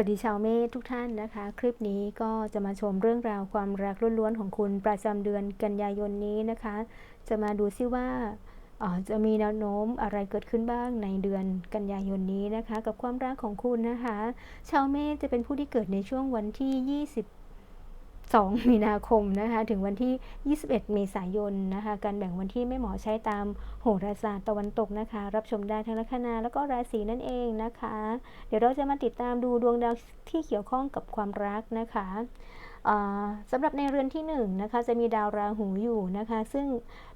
วัสดีชาวเมษทุกท่านนะคะ คลิปนี้ก็จะมาชมเรื่องราวความรักล้วนๆของคุณประจำเดือนกันยายนนี้นะคะ จะมาดูซิว่าจะมีแนวโน้มอะไรเกิดขึ้นบ้างในเดือนกันยายนนี้นะคะ กับความรักของคุณนะคะ ชาวเมษจะเป็นผู้ที่เกิดในช่วงวันที่20 2 มีนาคมนะคะถึงวันที่ 21 เมษายนนะคะการแบ่งวันที่ไม่เหมาะใช้ตามโหราศาสตร์ตะวันตกนะคะ รับชมได้ทั้งลัคนาแล้วก็ราศีนั่นเองนะคะ เดี๋ยวเราจะมาติดตามดูดวงดาวที่เกี่ยวข้องกับความรักนะคะสำหรับในเรือนที่1นงนะคะจะมีดาวราหูอยู่นะคะ ซึ่ง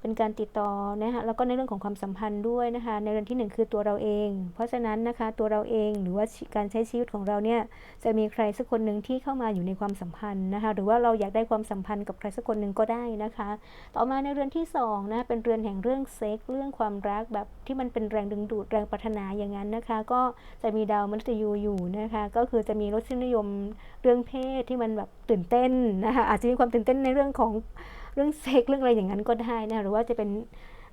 เป็นการติดต่อนะคะแล้วก็ในเรื่องของความสัมพันธ์ด้วยนะคะในเรือนที่ 1 คือตัวเราเอง เพราะฉะนั้นนะคะตัวเราเองหรือว่าการใช้ชีวิตของเราเนี่ยจะมีใครสักคนหนึ่งที่เข้ามาอยู่ในความสัมพันธ์นะคะหรือว่าเราอยากได้ความสัมพันธ์กับใครสักคนหนึ่งก็ได้นะคะ ต่อมาในเรือนที่2นะเป็นเรือนแห่งเรื่องเซ็กเรื่องความรักแบบที่มันเป็นแรงดึงดูดแรงปรารถนาอย่างนั้นนะคะ ก็จะมีดาวมฤตยูอยู่นะคะก็คือจะมีรสนิยมเรื่องเพศที่มันแบบตื่นเต้นนะคะอาจจะมีความตื่นเต้นในเรื่องของ เรื่องเซ็กเรื่องอะไรอย่างนั้นก็ได้นะหรือว่าจะเป็น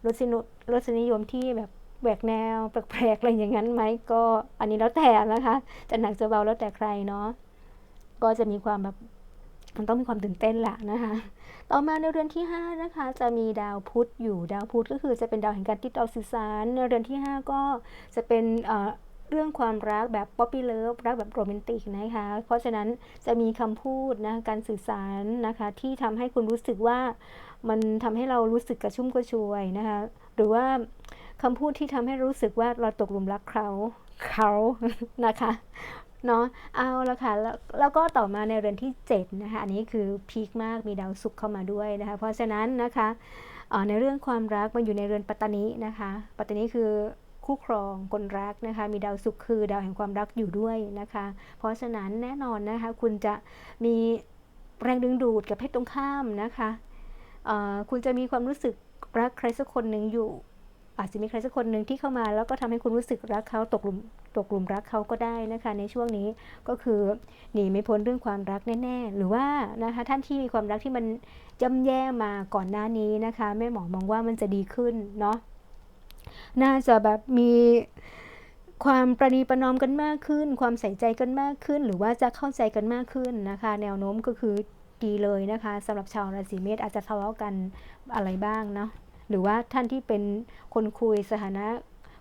รสนิรสนิยมที่แบบแหวกแนวแปลกๆอะไรอย่างนั้นไหมก็อันนี้แล้วแต่นะคะจะหนักจะเบาแล้วแต่ใครเนาะก็จะมีความแบบมันต้องมีความตื่นเต้นแหละนะคะ ต่อมาในเรือนที่ 5 นะคะ จะมีดาวพุธอยู่ ดาวพุธก็คือจะเป็นดาวแห่งการติดต่อสื่อสาร ในเรือนที่ 5 ก็จะเป็น เรื่องความรักแบบป๊อปปี้เลิฟรักแบบโรแมนติกนะคะ เพราะฉะนั้นจะมีคำพูดนะการสื่อสารนะคะที่ทำให้คุณรู้สึกว่ามันทำให้เรารู้สึกกระชุ่มกระชวยนะคะหรือว่าคำพูดที่ทำให้รู้สึกว่าเราตกหลุมรักเขาเขานะคะเนาะเอาละค่ะแล้วแล้วก็ต่อมาในเรือนที่7นะคะอันนี้คือพีคมากมีดาวศุกร์เข้ามาด้วยนะคะเพราะฉะนั้นนะคะในเรื่องความรักมันอยู่ในเรือนปัตตานีนะคะ ปัตตานีคือ คู่ครองคนรักนะคะ มีดาวศุกร์คือดาวแห่งความรักอยู่ด้วยนะคะ เพราะฉะนั้นแน่นอนนะคะ คุณจะมีแรงดึงดูดกับเพศตรงข้ามนะคะคุณจะมีความรู้สึกรักใครสักคนหนึ่งอยู่ อาจจะมีใครสักคนหนึ่งที่เข้ามา แล้วก็ทำให้คุณรู้สึกรักเขาตกหลุมตกหลุมรักเขาก็ได้นะคะ ในช่วงนี้ก็คือหนีไม่พ้นเรื่องความรักแน่ๆ หรือว่านะคะท่านที่มีความรักที่มันย่ำแย่มาก่อนหน้านี้นะคะแม่หมอมองว่ามันจะดีขึ้นเนาะ น่าจะแบบมีความประนีประนอมกันมากขึ้น ความใส่ใจกันมากขึ้น หรือว่าจะเข้าใจกันมากขึ้นนะคะ แนวโน้มก็คือดีเลยนะคะสำหรับชาวราศีเมษอาจจะทะเลาะกันอะไรบ้างเนาะหรือว่าท่านที่เป็นคนคุยสถานะ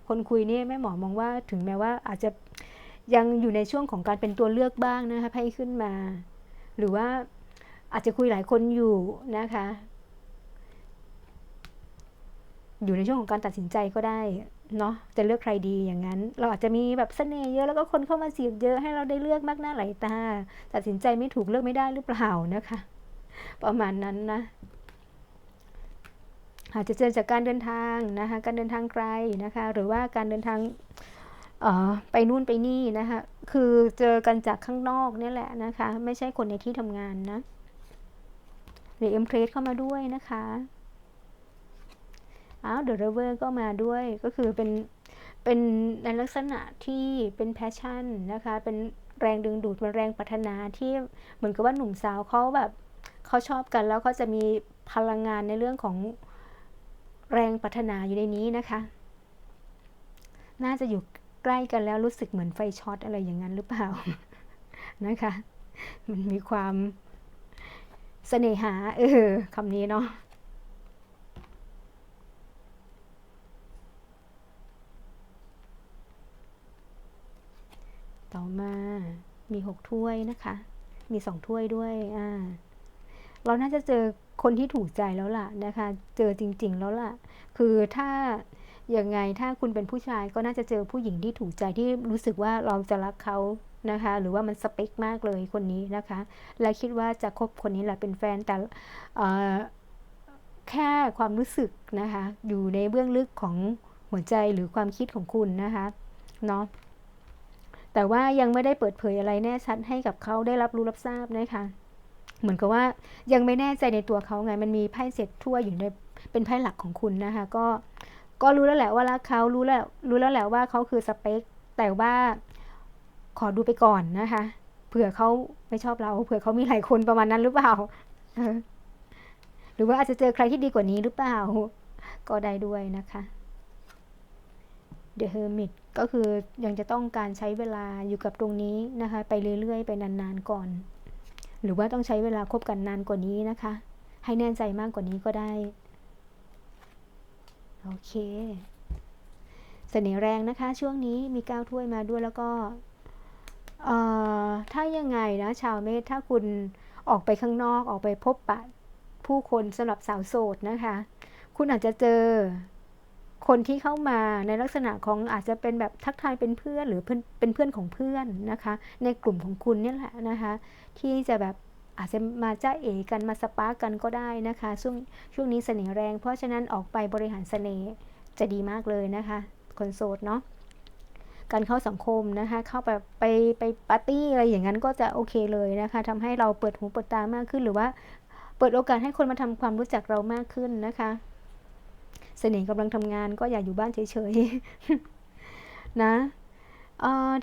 คนคุยนี่แม่หมอมองว่าถึงแม้ว่าอาจจะยังอยู่ในช่วงของการเป็นตัวเลือกบ้างนะคะให้ขึ้นมา หรือว่าอาจจะคุยหลายคนอยู่นะคะ อยู่ในช่วงของการตัดสินใจก็ได้เนาะจะเลือกใครดีอย่างนั้น เราอาจจะมีแบบเสน่ห์เยอะแล้วก็คนเข้ามาเสียบเยอะให้เราได้เลือกมากหน้าหลายตา ตัดสินใจไม่ถูกเลือกไม่ได้หรือเปล่านะคะ ประมาณนั้นนะ อาจจะเจอจากการเดินทางนะคะ การเดินทางไกลนะคะ หรือว่าการเดินทางไปนู่นไปนี่นะคะ คือเจอกันจากข้างนอกนี่แหละนะคะ ไม่ใช่คนในที่ทำงานนะหรือเอ็มเพรสเข้ามาด้วยนะคะ อ้าวเดอะเรเวอร์ก็มาด้วยก็คือเป็นเป็นในลักษณะที่เป็นแพชชั่นนะคะ เป็นแรงดึงดูดเป็นแรงปรารถนาที่เหมือนกับว่าหนุ่มสาวเขาแบบเขาชอบกันแล้วเขาจะมีพลังงานในเรื่องของแรงปรารถนาอยู่ในนี้นะคะ น่าจะอยู่ใกล้กันแล้วรู้สึกเหมือนไฟช็อตอะไรอย่างนั้นหรือเปล่านะคะ มันมีความเสน่หา เออคำนี้เนาะ ต่อมามีหกถ้วยนะคะ มีสองถ้วยด้วยอ่าเราน่าจะเจอคนที่ถูกใจแล้วล่ะนะคะ เจอจริง ๆ แล้วล่ะ คือถ้ายังไงถ้าคุณเป็นผู้ชายก็น่าจะเจอผู้หญิงที่ถูกใจที่รู้สึกว่าเราจะรักเขานะคะ หรือว่ามันสเปคมากเลยคนนี้นะคะ และคิดว่าจะคบคนนี้แหละเป็นแฟนแต่แค่ความรู้สึกนะคะ อยู่ในเบื้องลึกของหัวใจหรือความคิดของคุณนะคะเนาะ แต่ว่ายังไม่ได้เปิดเผยอะไรแน่ชัดให้กับเขาได้รับรู้รับทราบนะคะ เหมือนกับว่ายังไม่แน่ใจในตัวเขาไง มันมีไพ่เสร็จทั่วอยู่ในเป็นไพ่หลักของคุณนะคะ ก็ก็รู้แล้วแหละว่ารักเขารู้แล้วรู้แล้วแหละว่าเขาคือสเปค แต่ว่าขอดูไปก่อนนะคะ เผื่อเขาไม่ชอบเรา เผื่อเขามีหลายคนประมาณนั้นหรือเปล่าหรือว่าอาจจะเจอใครที่ดีกว่านี้หรือเปล่า ก็ได้ด้วยนะคะ The Hermit ก็คือยังจะต้องการใช้เวลาอยู่กับตรงนี้นะคะ ไปเรื่อยๆ ไปนานๆก่อน หรือว่าต้องใช้เวลาคบกันนานกว่านี้นะคะ ให้แน่ใจมากกว่านี้ก็ได้ โอเคเสน่ห์แรงนะคะ ช่วงนี้มีก้าวถ้วยมาด้วยแล้วก็เอ่อถ้ายังไงนะ ชาวเมษถ้าคุณออกไปข้างนอกออกไปพบปะผู้คนสำหรับสาวโสดนะคะ คุณอาจจะเจอ คนที่เข้ามาในลักษณะของอาจจะเป็นแบบทักทายเป็นเพื่อนหรือเพื่อนเป็นเพื่อนของเพื่อนนะคะ ในกลุ่มของคุณเนี่ยแหละนะคะ ที่จะแบบอาจจะมาจ้าเอกันมาสปาร์กกันก็ได้นะคะ ช่วงช่วงนี้เสน่ห์แรง เพราะฉะนั้นออกไปบริหารเสน่ห์จะดีมากเลยนะคะ คนโสดเนาะการเข้าสังคมนะคะ เข้าแบบไปไปปาร์ตี้อะไรอย่างนั้นก็จะโอเคเลยนะคะทำให้เราเปิดหูเปิดตามากขึ้นหรือว่า เปิดโอกาสให้คนมาทำความรู้จักเรามากขึ้นนะคะ เสน่ห์กำลังทำงานก็อย่าอยู่บ้านเฉยๆ นะ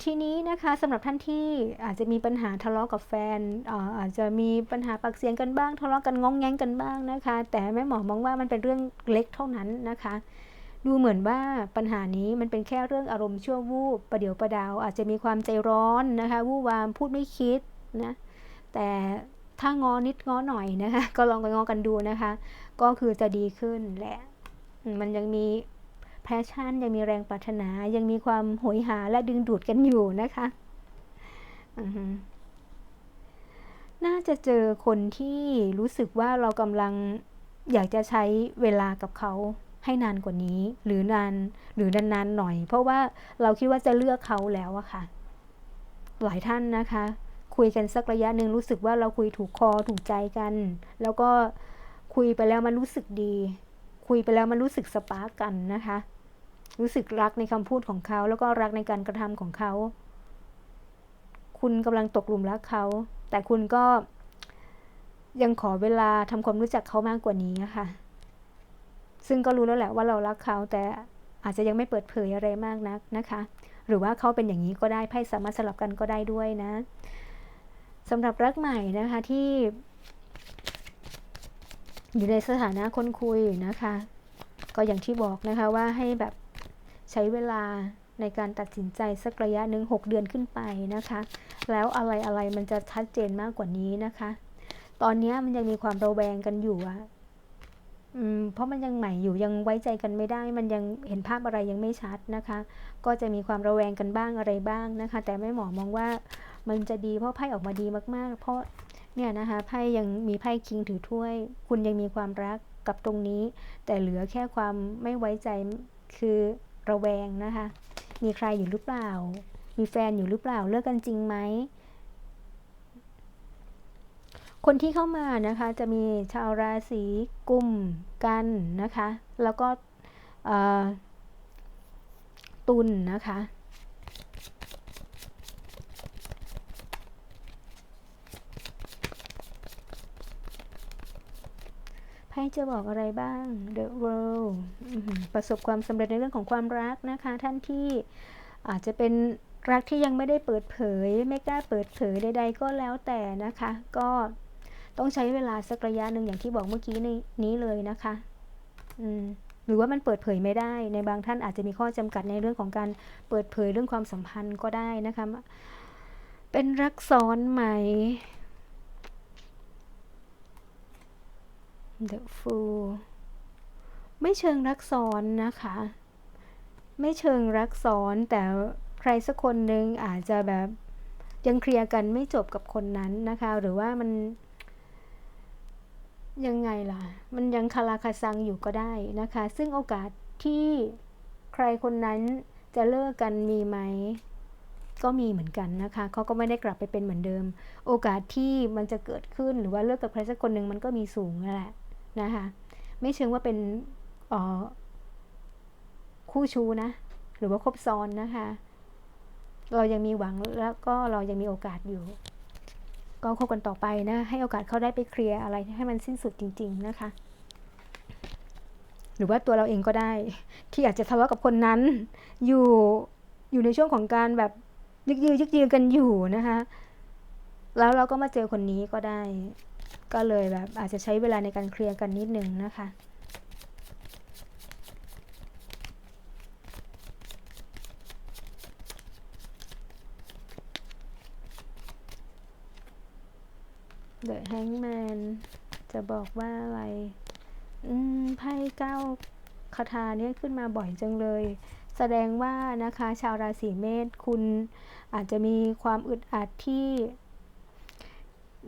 ทีนี้นะคะสำหรับท่านที่อาจจะมีปัญหาทะเลาะกับแฟนอาอาจจะมีปัญหาปากเสียงกันบ้าง ทะเลาะกันงองแงงกันบ้างนะคะ แต่แม่หมอมองว่ามันเป็นเรื่องเล็กเท่านั้นนะคะ ดูเหมือนว่าปัญหานี้มันเป็นแค่เรื่องอารมณ์ชั่ววูบประเดี๋ยวประดาว อาจจะมีความใจร้อนนะคะวู่วามพูดไม่คิดนะแต่ถ้างอนิดงอหน่อยนะคะก็ลองไปงอกันดูนะคะ ก็คือจะดีขึ้นแหละ มันยังมีแพชชั่น ยังมีแรงปรารถนา ยังมีความโหยหาและดึงดูดกันอยู่นะคะน่าจะเจอคนที่รู้สึกว่าเรากำลังอยากจะใช้เวลากับเขาให้นานกว่านี้ หรือนานหรือนานๆหน่อย เพราะว่าเราคิดว่าจะเลือกเขาแล้วอะค่ะ หลายท่านนะคะ คุยกันสักระยะหนึ่งรู้สึกว่าเราคุยถูกคอถูกใจกัน แล้วก็คุยไปแล้วมันรู้สึกดี คุยไปแล้วมันรู้สึกสปาร์กกันนะคะ รู้สึกรักในคำพูดของเขาแล้วก็รักในการกระทำของเขา คุณกำลังตกหลุมรักเขา แต่คุณก็ยังขอเวลาทำความรู้จักเขามากกว่านี้ค่ะ ซึ่งก็รู้แล้วแหละว่าเรารักเขา แต่อาจจะยังไม่เปิดเผยอะไรมากนักนะคะ หรือว่าเขาเป็นอย่างนี้ก็ได้ไพ่สามารถสลับกันก็ได้ด้วยนะสำหรับรักใหม่นะคะที่ อยู่ในสถานะคนคุยนะคะ ก็อย่างที่บอกนะคะว่าให้แบบใช้เวลาในการตัดสินใจสักระยะหนึ่งหกเดือนขึ้นไปนะคะ แล้วอะไรอะไรมันจะชัดเจนมากกว่านี้นะคะ ตอนนี้มันยังมีความระแวงกันอยู่อะอืมเพราะมันยังใหม่อยู่ยังไว้ใจกันไม่ได้ มันยังเห็นภาพอะไรยังไม่ชัดนะคะ ก็จะมีความระแวงกันบ้างอะไรบ้างนะคะ แต่แม่หมอมองว่ามันจะดีเพราะไพ่ออกมาดีมากๆ เพราะ เนี่ยนะคะไพ่ยังมีไพ่คิงถือถ้วย คุณยังมีความรักกับตรงนี้ แต่เหลือแค่ความไม่ไว้ใจคือระแวงนะคะ มีใครอยู่หรือเปล่า มีแฟนอยู่หรือเปล่าเลิกกันจริงไหมคนที่เข้ามานะคะจะมีชาวราศีกุมกันนะคะ แล้วก็ตุลนนะคะ ไพ่จะบอกอะไรบ้าง The World ประสบความสำเร็จในเรื่องของความรักนะคะ ท่านที่อาจจะเป็นรักที่ยังไม่ได้เปิดเผย ไม่กล้าเปิดเผยใด ๆ ก็แล้วแต่นะคะ ก็ต้องใช้เวลาสักระยะหนึ่งอย่างที่บอกเมื่อกี้ในนี้เลยนะคะอืมหรือว่ามันเปิดเผยไม่ได้ ในบางท่านอาจจะมีข้อจำกัดในเรื่องของการเปิดเผยเรื่องความสัมพันธ์ก็ได้นะคะ เป็นรักซ้อนไหม The Fool ไม่เชิงรักซ้อนนะคะ ไม่เชิงรักซ้อนแต่ใครสักคนหนึ่งอาจจะแบบยังเคลียร์กันไม่จบกับคนนั้นนะคะ หรือว่ามัน ยังไงล่ะ มันยังคาราคาซังอยู่ก็ได้นะคะ ซึ่งโอกาสที่ใครคนนั้นจะเลิกกันมีไหมก็มีเหมือนกันนะคะเขาก็ไม่ได้กลับไปเป็นเหมือนเดิม โอกาสที่มันจะเกิดขึ้นหรือว่าเลิกกับใครสักคนหนึ่งมันก็มีสูงแหละ นะคะไม่เชิงว่าเป็นคู่ชูนะ หรือว่าคบซ้อนนะคะ เรายังมีหวังแล้วก็เรายังมีโอกาสอยู่ ก็คบกันต่อไปนะ ให้โอกาสเขาได้ไปเคลียร์อะไรให้มันสิ้นสุดจริง ๆ นะคะ หรือว่าตัวเราเองก็ได้ ที่อาจจะทะเลาะกับคนนั้น อยู่อยู่ในช่วงของการแบบยึกยือยึกยือกันอยู่นะคะ แล้วเราก็มาเจอคนนี้ก็ได้ ก็เลยแบบอาจจะใช้เวลาในการเคลียร์กันนิดนึงนะคะเดอะแฮงแมนจะบอกว่าอะไร อืม ไพ่เก้าคาถาเนี่ยขึ้นมาบ่อยจังเลย แสดงว่านะคะ ชาวราศีเมษคุณอาจจะมีความอึดอัดที่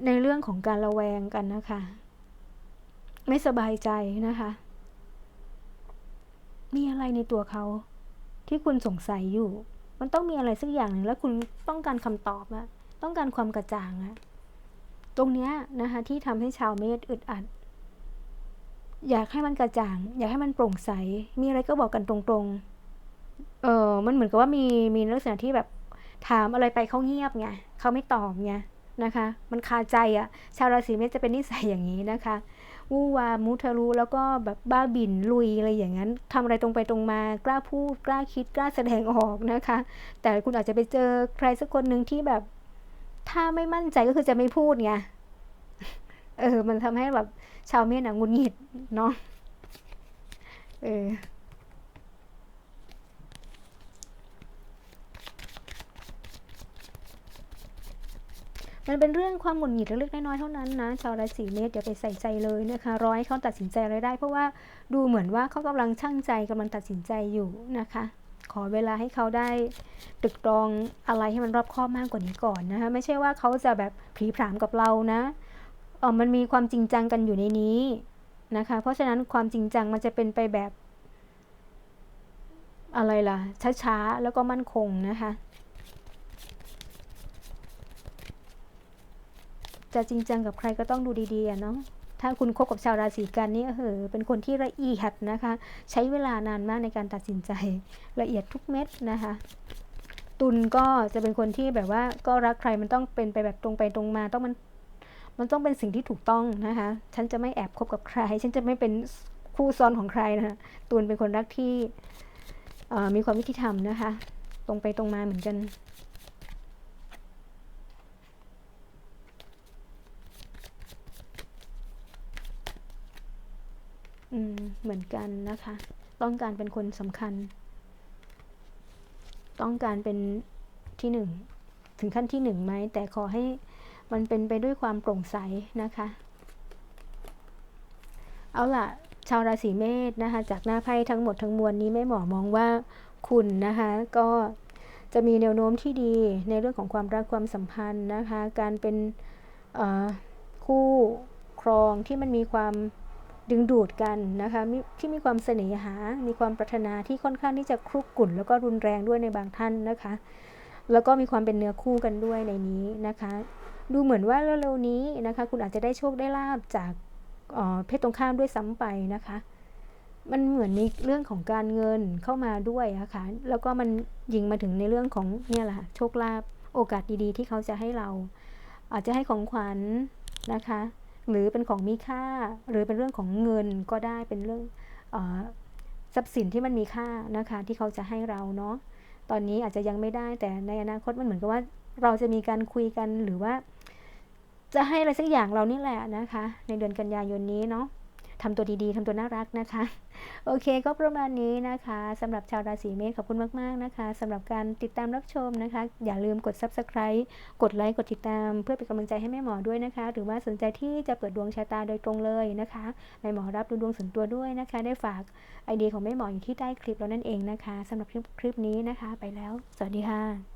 ในเรื่องของการระแวงกันนะคะ ไม่สบายใจนะคะ มีอะไรในตัวเขา ที่คุณสงสัยอยู่ มันต้องมีอะไรสักอย่างหนึ่งแล้วคุณต้องการคำตอบอะต้องการความกระจ่างอะตรงเนี้ยนะคะ ที่ทำให้ชาวเมษอึดอัด อยากให้มันกระจ่าง อยากให้มันโปร่งใส มีอะไรก็บอกกันตรงๆ เออมันเหมือนกับว่ามีมีลักษณะที่แบบถามอะไรไปเขาเงียบไงเขาไม่ตอบไง นะคะ มันคาใจอะชาวราศีเมษจะเป็นนิสัยอย่างนี้นะคะวูวามุทะลุแล้วก็แบบบ้าบินลุยอะไรอย่างนั้นทำอะไรตรงไปตรงมากล้าพูดกล้าคิดกล้าแสดงออกนะคะ แต่คุณอาจจะไปเจอใครสักคนหนึ่งที่แบบ ถ้าไม่มั่นใจก็คือจะไม่พูดไงเออ มันทำให้แบบชาวเมษอะงุนหงิดเนาะเออ มันเป็นเรื่องความหงุดหงิดเล็กๆน้อยๆเท่านั้นนะชาวราศีเมษอย่าไปใส่ใจเลยนะคะรอให้เขาตัดสินใจอะไรได้ เพราะว่าดูเหมือนว่าเขากำลังช่างใจกำลังตัดสินใจอยู่นะคะ ขอเวลาให้เขาได้ตึกตรองอะไรให้มันรอบคอบมากกว่านี้ก่อนนะคะไม่ใช่ว่าเขาจะแบบผีผามกับเรานะเออมันมีความจริงจังกันอยู่ในนี้นะคะ เพราะฉะนั้นความจริงจังมันจะเป็นไปแบบอะไรล่ะช้าๆแล้วก็มั่นคงนะคะ จะจริงจังกับใครก็ต้องดูดีๆเนาะถ้าคุณคบกับชาวราศีกันนี่เออเป็นคนที่ละเอียดนะคะ ใช้เวลานานมากในการตัดสินใจละเอียดทุกเม็ดนะคะ ตุลก็จะเป็นคนที่แบบว่าก็รักใครมันต้องเป็นไปแบบตรงไปตรงมาต้องมันมันต้องเป็นสิ่งที่ถูกต้องนะคะ ฉันจะไม่แอบคบกับใคร ฉันจะไม่เป็นคู่ซ้อนของใครนะคะตุลเป็นคนรักที่มีความยุติธรรมนะคะ ตรงไปตรงมาเหมือนกัน อืมเหมือนกันนะคะ ต้องการเป็นคนสำคัญ ต้องการเป็นที่หนึ่งถึงขั้นที่หนึ่งไหมแต่ขอให้มันเป็นไปด้วยความโปร่งใสนะคะ เอาล่ะ ชาวราศีเมษนะคะ จากหน้าไพ่ทั้งหมดทั้งมวลนี้แม่หมอมองว่าคุณนะคะ ก็จะมีแนวโน้มที่ดีในเรื่องของความรักความสัมพันธ์นะคะ การเป็นคู่ครองที่มันมีความ ดึงดูดกันนะคะที่มีความเสน่หา มีความปรารถนาที่ค่อนข้างที่จะครุกกุ่น แล้วก็รุนแรงด้วยในบางท่านนะคะ แล้วก็มีความเป็นเนื้อคู่กันด้วยในนี้นะคะ ดูเหมือนว่าเร็วๆนี้นะคะ คุณอาจจะได้โชคได้ลาบจากเพศตรงข้ามด้วยซ้ำไปนะคะ มันเหมือนมีเรื่องของการเงินเข้ามาด้วยนะคะ แล้วก็มันยิงมาถึงในเรื่องของเนี่ยแหละโชคลาภโอกาสดีๆ ที่เขาจะให้เรา อาจจะให้ของขวัญนนะคะ หรือเป็นของมีค่า หรือเป็นเรื่องของเงินก็ได้เป็นเรื่องอทรัพย์สินที่มันมีค่านะคะที่เขาจะให้เราเนาะตอนนี้อาจจะยังไม่ได้แต่ในอนาคตมันเหมือนกับว่าเราจะมีการคุยกันหรือว่า จะให้อะไรสักอย่างเรานี่แหละนะคะ ในเดือนกันยายนนี้เนาะทำตัวดีๆทำตัวน่ารักนะคะ โอเคก็ประมาณนี้นะคะสำหรับชาวราศีเมษขอบคุณมาก ๆ นะคะสำหรับการติดตามรับชมนะคะ อย่าลืมกด subscribe กดไลค์กดติดตาม เพื่อเป็นกำลังใจให้แม่หมอด้วยนะคะ หรือว่าสนใจที่จะเปิดดวงชะตาโดยตรงเลยนะคะแม่หมอรับดูดวงส่วนตัวด้วยนะคะ ได้ฝากไอเดียของแม่หมออยู่ที่ใต้คลิปแล้วนั่นเองนะคะสำหรับคลิปนี้นะคะ ไปแล้ว สวัสดีค่ะ